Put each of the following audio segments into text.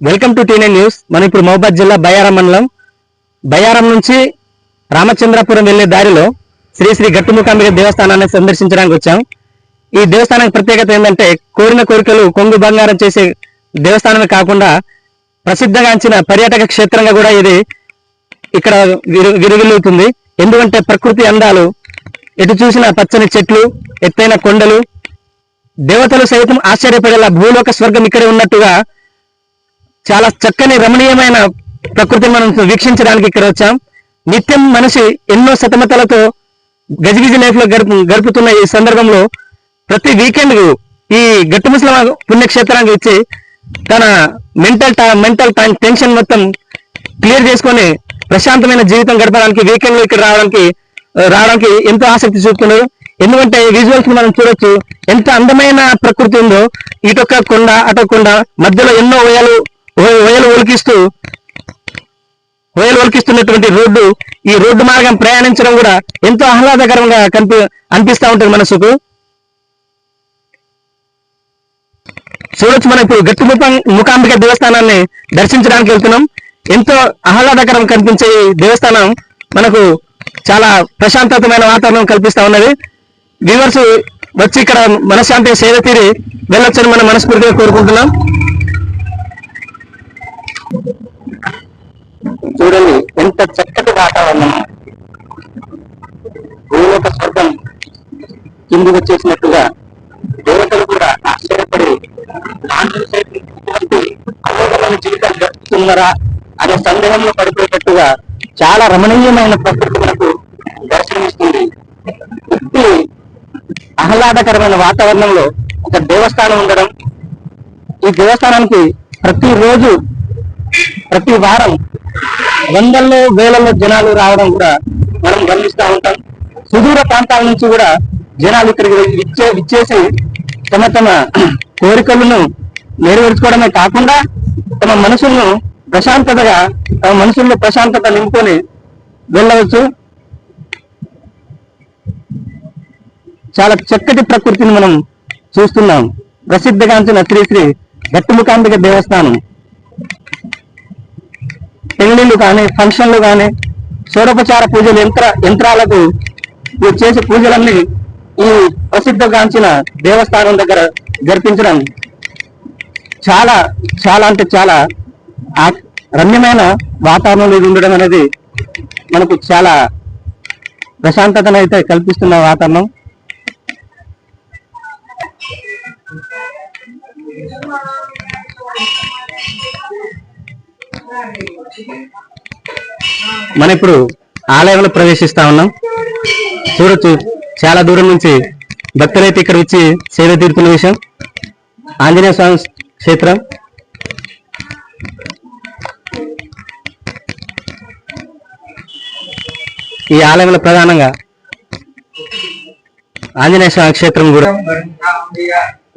Welcome to టీనే news. మనం ఇప్పుడు మహబాద్ జిల్లా బయారం మండలం. బయ్యారం నుంచి రామచంద్రపురం వెళ్ళే దారిలో శ్రీ శ్రీ గట్టుముఖాంబిక దేవస్థానాన్ని సందర్శించడానికి వచ్చాం. ఈ దేవస్థానానికి ప్రత్యేకత ఏంటంటే కోరిన కోరికలు కొంగు బంగారం చేసే దేవస్థానమే కాకుండా ప్రసిద్ధగాంచిన పర్యాటక క్షేత్రంగా కూడా ఇది ఇక్కడ విరు ఎందుకంటే ప్రకృతి అందాలు ఎటు చూసిన పచ్చని చెట్లు ఎత్తైన కొండలు దేవతలు సైతం ఆశ్చర్యపడేలా భూలోక స్వర్గం ఇక్కడే ఉన్నట్టుగా చాలా చక్కని రమణీయమైన ప్రకృతిని మనం వీక్షించడానికి ఇక్కడ వచ్చాం. నిత్యం మనిషి ఎన్నో సతమతలతో గజిగిజి లైఫ్లో గడుపు గడుపుతున్న ఈ సందర్భంలో ప్రతి వీకెండ్ ఈ గట్టు గట్టుముసల పుణ్యక్షేత్రానికి వచ్చి తన మెంటల్ మెంటల్ టెన్షన్ మొత్తం క్లియర్ చేసుకొని ప్రశాంతమైన జీవితం గడపడానికి వీకెండ్లో ఇక్కడ రావడానికి రావడానికి ఎంతో ఆసక్తి చూపుతున్నారు. ఎందుకంటే విజువల్స్ మనం చూడొచ్చు. ఎంత అందమైన ప్రకృతి ఉందో. ఇటొక్క కొండ అటొక కొండ మధ్యలో ఎన్నో ఉయ్యాలు ఓ- ఒలికిస్తూ ఓయలు ఒలికిస్తున్నటువంటి రోడ్డు ఈ రోడ్డు మార్గం ప్రయాణించడం కూడా ఎంతో ఆహ్లాదకరంగా కనిపి అనిపిస్తా ఉంటుంది మనసుకు. చూడొచ్చు మనం ఇప్పుడు గట్టి ముఖం- ముఖాంబిక దేవస్థానాన్ని దర్శించడానికి వెళ్తున్నాం. ఎంతో ఆహ్లాదకరం కనిపించే ఈ దేవస్థానం మనకు చాలా ప్రశాంతతమైన వాతావరణం కల్పిస్తూ ఉన్నది. వ్యూవర్స్ వచ్చి ఇక్కడ మనశ్శాంతి సేద తీరి వెళ్ళొచ్చని మనం మనస్ఫూర్తిగా కోరుకుంటున్నాం. చూడండి ఎంత చక్కటి వాతావరణం. భూలోక స్వర్గం కింది వచ్చేసినట్టుగా దేవతలు కూడా ఆశ్చర్యపడి లాంటి ఇటువంటి గడుపుతున్నారా అనే సందేహంలో పడిపోయేటట్టుగా చాలా రమణీయమైన ప్రకృతి మనకు దర్శనమిస్తుంది. ఆహ్లాదకరమైన వాతావరణంలో ఒక దేవస్థానం ఉండడం ఈ దేవస్థానానికి ప్రతి రోజు ప్రతి వారం వందల్లో వేలలో జనాలు రావడం కూడా మనం గమనిస్తూ ఉంటాం. సుదూర ప్రాంతాల నుంచి కూడా జనాలు ఇక్కడికి విచ్చే విచ్చేసి తమ తమ కోరికలను నెరవేర్చుకోవడమే కాకుండా తమ మనసులను ప్రశాంతతగా తమ మనసుల్లో ప్రశాంతత నింపుకొని వెళ్ళవచ్చు. చాలా చక్కటి ప్రకృతిని మనం చూస్తున్నాం. ప్రసిద్ధగాంచిన శ్రీ శ్రీ గట్టుముఖాంబిక దేవస్థానం. పెళ్ళిళ్ళు కానీ ఫంక్షన్లు కానీ షోడోపచార పూజలు యంత్ర యంత్రాలకు చేసే పూజలన్నీ ఈ ప్రసిద్ధగాంచిన దేవస్థానం దగ్గర జరిపించడం చాలా చాలా అంటే చాలా రమ్యమైన వాతావరణంలో ఇది ఉండడం అనేది మనకు చాలా ప్రశాంతతను అయితే కల్పిస్తున్న వాతావరణం. మనం ఇప్పుడు ఆలయంలో ప్రవేశిస్తా ఉన్నాం. చూడొచ్చు చాలా దూరం నుంచి భక్తులైతే ఇక్కడ వచ్చి సేవ తీరుతున్న విషయం. ఆంజనేయ స్వామి క్షేత్రం. ఈ ఆలయంలో ప్రధానంగా ఆంజనేయ స్వామి క్షేత్రం కూడా.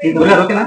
జగాం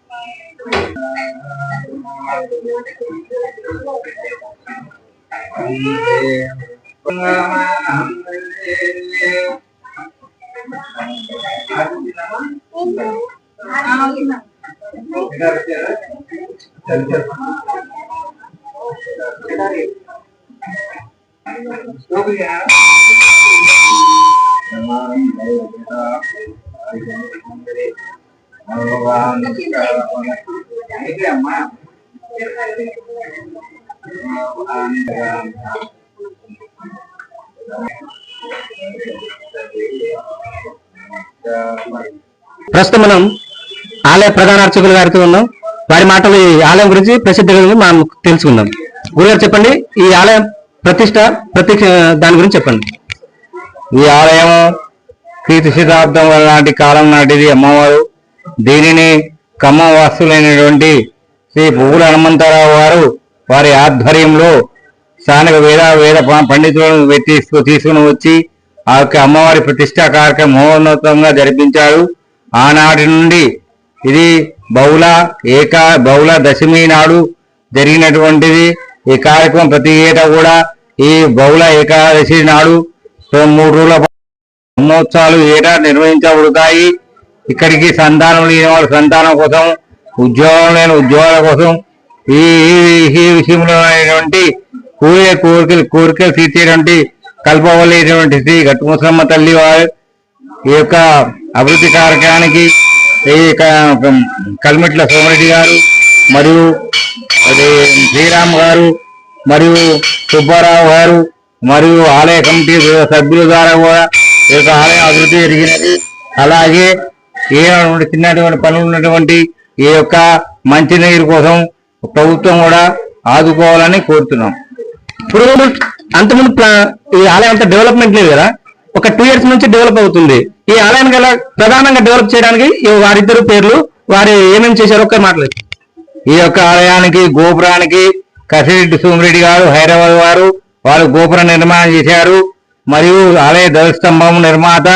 Sama, kita, ప్రస్తుతం మనం ఆలయ ప్రధాన అర్చకులు గారితో ఉన్నాం. వారి మాటలు ఈ ఆలయం గురించి ప్రసిద్ధి గురించి మనం తెలుసుకుందాం. గురుగారు చెప్పండి ఈ ఆలయం ప్రతిష్ట ప్రతి దాని గురించి చెప్పండి. ఈ ఆలయం కీర్తి శతాబ్దం నాటి కాలం నాటిది అమ్మవారు. దీనిని కమ్మవాసులైనటువంటి శ్రీ పువ్వుల హనుమంతరావు గారు వారి ఆధ్వర్యంలో స్థానిక వేద వేద పండితులను తీసుకు తీసుకుని వచ్చి ఆ యొక్క అమ్మవారి ప్రతిష్టా కార్యక్రమం మహోన్నతంగా జరిపించారు. ఆనాటి నుండి ఇది బహుళ ఏకా బహుళ దశమి నాడు జరిగినటువంటిది. ఈ కార్యక్రమం ప్రతి ఏటా కూడా ఈ బహుళ ఏకాదశి నాడు మూడు రోజుల పాటు బ్రహ్మోత్సవాలు ఏటా నిర్వహించబడతాయి. ఇక్కడికి సంతానం లేని వాళ్ళ సంతానం కోసం ఉద్యోగం లేని ఉద్యోగాల కోసం ఈ ఈ- విషయంలో అయినటువంటి కోరిక కోరికలు కోరికలు తీర్చేటువంటి కల్పవలేటువంటి శ్రీ గట్టుముసలమ్మ తల్లి వారు ఈ యొక్క అభివృద్ధి కార్యక్రమానికి ఈ క- కల్మెట్ల సోమరెడ్డి గారు మరియు శ్రీరామ్ గారు మరియు సుబ్బారావు గారు మరియు ఆలయ కమిటీ సభ్యుల ద్వారా కూడా ఈ యొక్క ఆలయం అభివృద్ధి జరిగినది. అలాగే ఏ చిన్నటువంటి పనులు ఉన్నటువంటి ఈ యొక్క మంచినీరు కోసం ప్రభుత్వం కూడా ఆదుకోవాలని కోరుతున్నాం. ఇప్పుడు అంతకుముందు ఈ ఆలయం అంతా డెవలప్మెంట్ లేదు కదా? ఒక టూ ఇయర్స్ నుంచి డెవలప్ అవుతుంది. ఈ ఆలయాన్ని గల ప్రధానంగా డెవలప్ చేయడానికి వారిద్దరు పేర్లు వారు ఏమేమి చేశారో ఒక్క మాట్లాడు. ఈ యొక్క ఆలయానికి గోపురానికి కసిరెడ్డి సోమిరెడ్డి గారు హైదరాబాద్ వారు వారు గోపుర నిర్మాణం చేశారు. మరియు ఆలయ ధ్వజస్తంభం నిర్మాత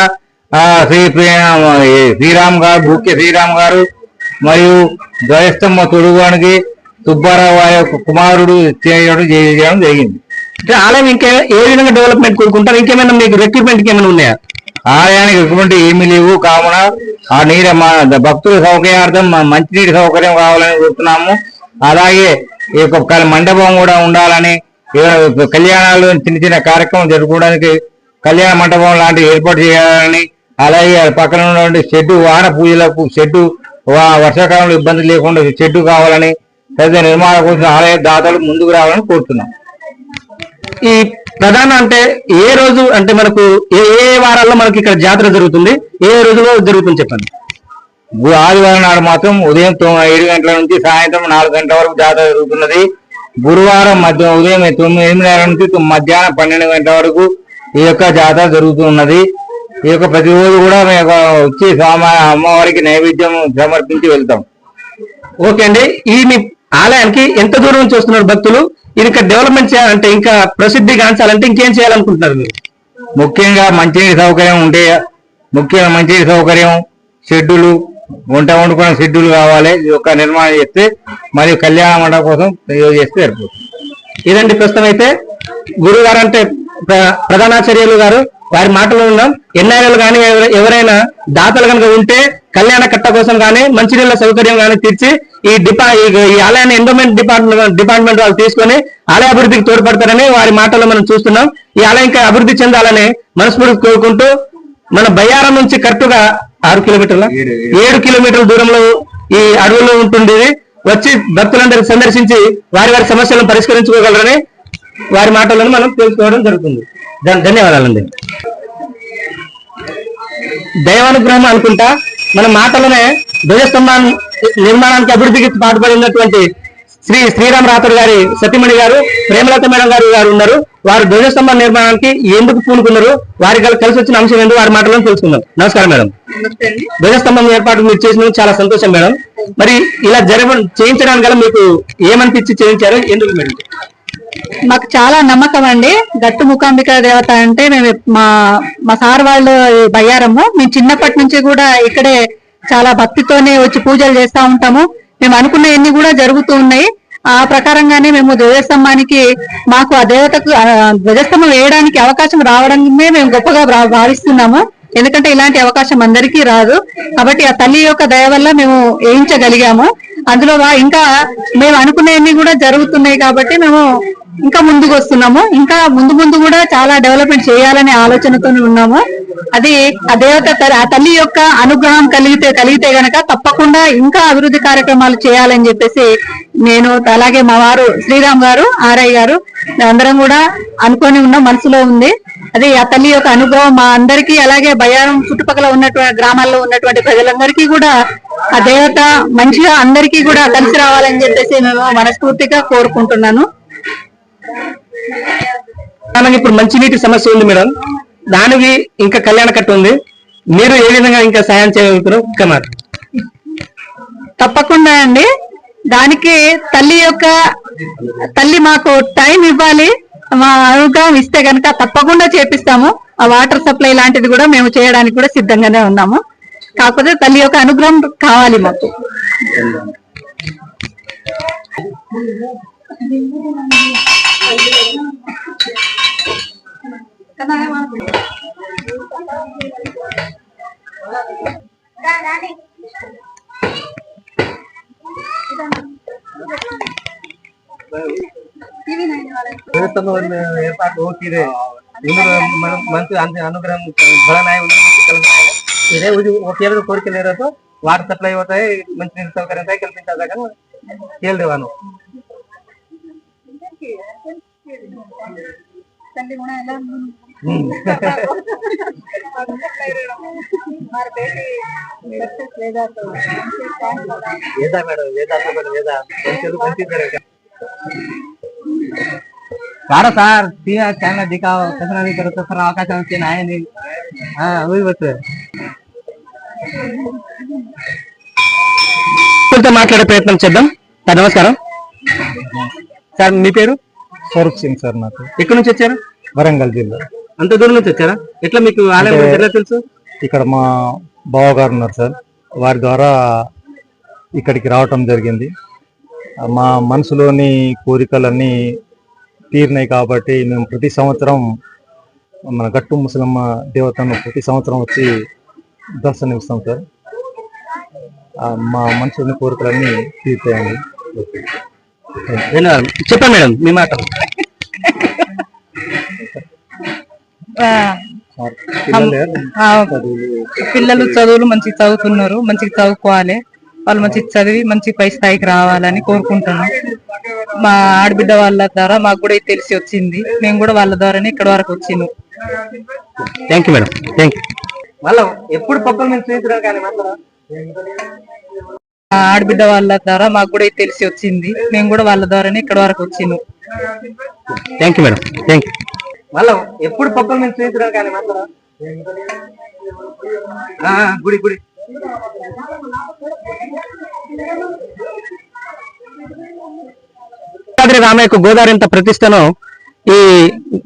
శ్రీ శ్రీరామ్ గారు బుక్య శ్రీరామ్ గారు మరియు ధ్వజస్తంభ తొడుగానికి సుబ్బారావు వారి యొక్క కుమారుడు చేయడం చేయడం జరిగింది. అంటే ఆలయం ఇంకా ఏ విధంగా డెవలప్మెంట్ కోరుకుంటారు? ఇంకేమైనా మీకు రిక్రూట్మెంట్ ఏమైనా ఉన్నాయా? ఆలయానికి ఎటువంటి ఏమీ లేవు కావున ఆ నీరు మా భక్తుల సౌకర్యార్థం మంచినీటి సౌకర్యం కావాలని కోరుతున్నాము. అలాగే ఈ యొక్క మండపం కూడా ఉండాలని కళ్యాణాలు చిన్న చిన్న కార్యక్రమం జరుపుకోవడానికి కళ్యాణ మండపం లాంటివి ఏర్పాటు చేయాలని అలాగే పక్కన ఉన్నటువంటి షెడ్డు వాహన పూజలకు షెడ్డు వర్షాకాలంలో ఇబ్బంది లేకుండా షెడ్డు కావాలని పెద్ద నిర్మాణం కోసం ఆలయ దాతలు ముందుకు రావాలని కోరుతున్నాం. ఈ ప్రధాన అంటే ఏ రోజు అంటే మనకు ఏ ఏ వారాల్లో మనకి ఇక్కడ జాతర జరుగుతుంది? ఏ రోజులో జరుగుతుంది చెప్పండి? ఆదివారం నాడు మాత్రం ఉదయం ఏడు గంటల నుంచి సాయంత్రం నాలుగు గంటల వరకు జాతర జరుగుతున్నది. గురువారం మధ్య ఉదయం తొమ్మిది ఎనిమిదిన్నర నుంచి మధ్యాహ్నం పన్నెండు గంటల వరకు ఈ యొక్క జాతర జరుగుతున్నది. ఈ యొక్క ప్రతిరోజు కూడా మేము వచ్చి స్వామి అమ్మవారికి నైవేద్యం సమర్పించి వెళ్తాం. ఓకే అండి. ఈ మీ ఆలయానికి ఎంత దూరం నుంచి వస్తున్నారు భక్తులు? ఇది ఇంకా డెవలప్మెంట్ చేయాలంటే ఇంకా ప్రసిద్ధి గాంచాలంటే ఇంకేం చేయాలనుకుంటున్నారు మీరు? ముఖ్యంగా మంచినీటి సౌకర్యం ఉంటే ముఖ్యంగా మంచినీటి సౌకర్యం షెడ్యూలు వంట వండుకునే షెడ్యూల్ కావాలి. ఇది ఒక నిర్మాణం చేస్తే మరియు కళ్యాణ మండపం కోసం చేస్తే సరిపోతుంది. ఇదండి ప్రస్తుతం అయితే. గురువు గారు అంటే ప్ర- ప్రధానాచార్యులు గారు వారి మాటలు ఉన్నాం. ఎన్ఆర్ఎల్ కానీ ఎవర- ఎవరైనా దాతలు కనుక ఉంటే కళ్యాణ కట్ట కోసం కానీ మంచినీళ్ళ సౌకర్యం కానీ తీర్చి ఈ డిపా ఈ ఆలయాన్ని ఎండోమెంట్ డిపార్ట్మెంట్ డిపార్ట్మెంట్ వాళ్ళు తీసుకొని ఆలయ అభివృద్ధికి తోడ్పడతారని వారి మాటల్లో మనం చూస్తున్నాం. ఈ ఆలయం ఇంకా అభివృద్ధి చెందాలని మనస్ఫూర్తి కోరుకుంటూ మన బయ్యారం నుంచి కరెక్ట్గా ఆరు కిలోమీటర్ల? ఏడు కిలోమీటర్ల దూరంలో ఈ అడవుల్లో ఉంటుంది వచ్చి భక్తులందరూ సందర్శించి వారి వారి సమస్యలను పరిష్కరించుకోగలరని వారి మాటలను మనం తెలుసుకోవడం జరుగుతుంది. ధన్యవాదాలండి. దైవానుగ్రహం అనుకుంటా మన మాటలోనే ధ్వజస్తంభాన్ని నిర్మాణానికి అభివృద్ధికి పాటుపడినటువంటి శ్రీ శ్రీరామ్ రాథోడ్ గారి సతీమణి గారు ప్రేమలత మేడం గారు గారు ఉన్నారు. వారు ధ్వజస్తంభం నిర్మాణానికి ఎందుకు పూనుకున్నారు? వారి కల్- కలిసి వచ్చిన అంశం ఏందో వారి మాటలను తెలుసుకుందాం. నమస్కారం మేడం. ధ్వజస్తంభం ఏర్పాటు మీరు చేసినందుకు చాలా సంతోషం మేడం. మరి ఇలా జరగ చేయించడానికి గల మీకు ఏమనిపించి చేయించారు? ఎందుకు మేడం? మాకు చాలా నమ్మకం అండి. గట్టు ముఖాంబిక దేవత అంటే మేము మా మా సార్ వాళ్ళు బయ్యారము. మేము చిన్నప్పటి నుంచి కూడా ఇక్కడే చాలా భక్తితోనే వచ్చి పూజలు చేస్తా ఉంటాము. మేము అనుకున్నవన్నీ కూడా జరుగుతూ ఉన్నాయి. ఆ ప్రకారంగానే మేము ధ్వజస్తంభానికి మాకు ఆ దేవతకు ధ్వజస్తంభం వేయడానికి అవకాశం రావడమే మేము గొప్పగా భా- భావిస్తున్నాము. ఎందుకంటే ఇలాంటి అవకాశం అందరికీ రాదు. కాబట్టి ఆ తల్లి యొక్క దయ వల్ల మేము వేయించగలిగాము. అందులో ఇంకా మేము అనుకునేవి కూడా జరుగుతున్నాయి కాబట్టి మేము ఇంకా ముందుకు వస్తున్నాము ఇంకా ముందు ముందు కూడా చాలా డెవలప్మెంట్ చేయాలనే ఆలోచనతో ఉన్నాము. అది ఆ దేవత ఆ తల్లి యొక్క అనుగ్రహం కలిగితే కలిగితే గనక తప్పకుండా ఇంకా అభివృద్ధి కార్యక్రమాలు చేయాలని చెప్పేసి నేను అలాగే మా వారు శ్రీరామ్ గారు ఆర్ఐ గారు అందరం కూడా అనుకొని ఉన్న మనసులో ఉంది. అది ఆ తల్లి యొక్క అనుగ్రహం మా అందరికీ అలాగే బయారం చుట్టుపక్కల ఉన్నటువంటి గ్రామాల్లో ఉన్నటువంటి ప్రజలందరికీ కూడా ఆ దేవత మంచిగా అందరికీ కూడా కలిసి రావాలని చెప్పేసి మేము మనస్ఫూర్తిగా కోరుకుంటున్నాను. మనకి ఇప్పుడు మంచినీటి సమస్య ఉంది మేడం. దానికి ఇంకా కళ్యాణ కట్ట ఉంది. మీరు ఏ విధంగా ఇంకా సాయం చేయగలుగుతారో మాట తప్పకుండా అండి. దానికి తల్లి యొక్క తల్లి మాకు టైం ఇవ్వాలి. మా అనుగ్రహం ఇస్తే కనుక తప్పకుండా చేపిస్తాము. ఆ వాటర్ సప్లై లాంటిది కూడా మేము చేయడానికి కూడా సిద్ధంగానే ఉన్నాము. కాకపోతే తల్లి యొక్క అనుగ్రహం కావాలి మాకు. ಸಂತನವನ್ನು ಏರ್ಪಾಟ್ ಹೋಗ್ತಿದೆ. ಮಂತ್ರಿ ಅನುಗ್ರಹ ಬಳನಾಯ ಇದೇ. ಕೇಳಿದ ಕೋರಿಕೆಲ್ಲ ಇರೋದು ವಾಟರ್ ಸಪ್ಲೈ ಹೋತಾಯಿ ಮಂచి ನೀರು ಸೌಕರ್ಯ ಅಂತ ಕೆಲಸ ಆದಾಗ ಕೇಳ್ರಿ ನಾನು. ವೇದ ಮೇಡಮ್ ವೇದ ಮೇಡಮ್ ವೇದ ಬಂತಿದ್ದಾರೆ కాడ సార్ తీరా చాలా సార్ అవకాశం వచ్చి నాయని ఊరివచ్చు మాట్లాడే ప్రయత్నం చేద్దాం సార్ నమస్కారం సార్ మీ పేరు స్వరూప్ సింగ్ సార్ నాకు ఎక్కడి నుంచి వచ్చారు వరంగల్ జిల్లా అంత దూరం నుంచి వచ్చారా ఎట్లా మీకు ఆలయం తెలుసు ఇక్కడ మా బావ గారు ఉన్నారు సార్ వారి ద్వారా ఇక్కడికి రావటం జరిగింది. మా మనసులోని కోరికలన్నీ తీరినాయి కాబట్టి మేము ప్రతి సంవత్సరం మన గట్టు ముసలమ్మ దేవతను ప్రతి సంవత్సరం వచ్చి దర్శనమిస్తాం సార్. మా మనసులోని కోరికలన్నీ తీరుతాయండి ధన్యవాదాలు చెప్పండి మేడం మీ మాట. పిల్లలు? చదువులు మంచిగా చదువుతున్నారు మంచిగా చదువుకోవాలి. వాళ్ళు మంచిగా చదివి మంచి పై స్థాయికి రావాలని కోరుకుంటున్నాం. మా ఆడబిడ్డ వాళ్ళ ద్వారా మాకు కూడా తెలిసి వచ్చింది. మేము కూడా వాళ్ళ ద్వారానే ఇక్కడ వరకు వచ్చినాం. Thank you madam thank you మళ్ళీ ఎప్పుడు పక్కన మేము స్నేహితులు కానీ మా ఆడబిడ్డ వాళ్ళ ద్వారా మాకు కూడా తెలిసి వచ్చింది. మేము కూడా వాళ్ళ ద్వారానే ఇక్కడ వరకు వచ్చినాం. Thank you madam thank you మళ్ళీ ఎప్పుడు పక్కన మేము స్నేహితులు కానీ గుడి గుడి. భద్రాద్రి రామయ్యకు గోదావరింత ప్రతిష్టను ఈ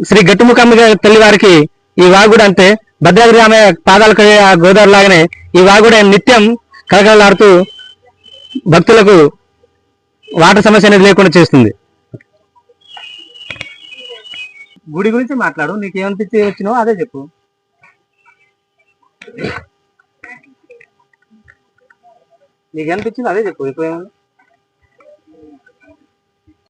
శ్రీ గట్టుముఖమ్మ తల్లివారికి ఈ వాగుడు అంతే భద్రాద్రి రామయ్య పాదాలు కడిగే ఆ గోదావరి లాగానే ఈ వాగుడు నిత్యం కలకలలాడుతూ భక్తులకు వాటర్ సమస్య అనేది లేకుండా చేస్తుంది. గుడి గురించి మాట్లాడు నీకు ఏమనిపించి వచ్చినావో అదే చెప్పు. నీకు అనిపించింది అదే చెప్పు ఎక్కువ ఏమన్నా